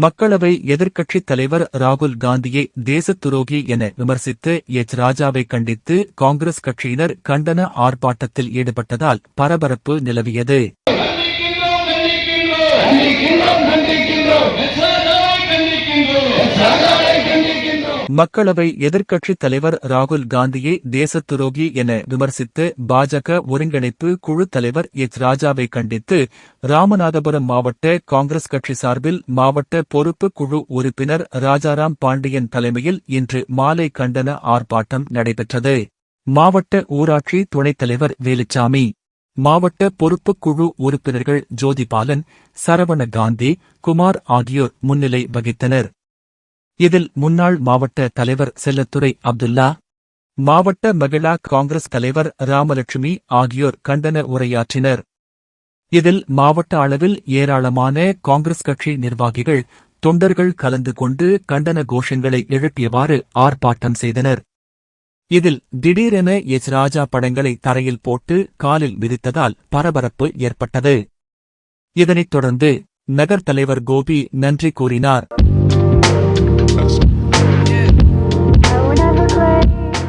மக்களவை எதிர்க்கட்சித் தலைவர் ராகுல் காந்தியை தேசத் துரோகி என விமர்சித்து எச். ராஜாவை கண்டித்து காங்கிரஸ் கட்சியினர் கண்டன ஆர்ப்பாட்டத்தில் ஈடுபட்டதால் பரபரப்பு நிலவியது. மக்களவை எதிர்க்கட்சித் தலைவர் ராகுல் காந்தியை தேசத்துரோகி என விமர்சித்து பாஜக ஒருங்கிணைப்பு குழு தலைவர் எச். ராஜாவை கண்டித்து ராமநாதபுரம் மாவட்ட காங்கிரஸ் கட்சி சார்பில் மாவட்ட பொறுப்பு குழு உறுப்பினர் ராஜாராம் பாண்டியன் தலைமையில் இன்று மாலை கண்டன ஆர்ப்பாட்டம் நடைபெற்றது. மாவட்ட ஊராட்சி துணைத் தலைவர் வேலுச்சாமி மாவட்ட பொறுப்பு குழு உறுப்பினர்கள் ஜோதிபாலன் சரவண காந்தி குமார் ஆகியோர் முன்னிலை வகித்தனர். இதில் முன்னாள் மாவட்ட தலைவர் செல்லத்துறை அப்துல்லா மாவட்ட மகிழா காங்கிரஸ் தலைவர் ராமலட்சுமி ஆகியோர் கண்டன உரையாற்றினர். இதில் மாவட்ட அளவில் ஏராளமான காங்கிரஸ் கட்சி நிர்வாகிகள் தொண்டர்கள் கலந்து கொண்டு கண்டன கோஷங்களை எழுப்பியவாறு ஆர்ப்பாட்டம் செய்தனர். இதில் திடீரென எச் ராஜா படங்களை தரையில் போட்டு காலில் மிதித்ததால் பரபரப்பு ஏற்பட்டது. இதனைத் தொடர்ந்து நகர் தலைவர் கோபி நன்றி கூறினார்.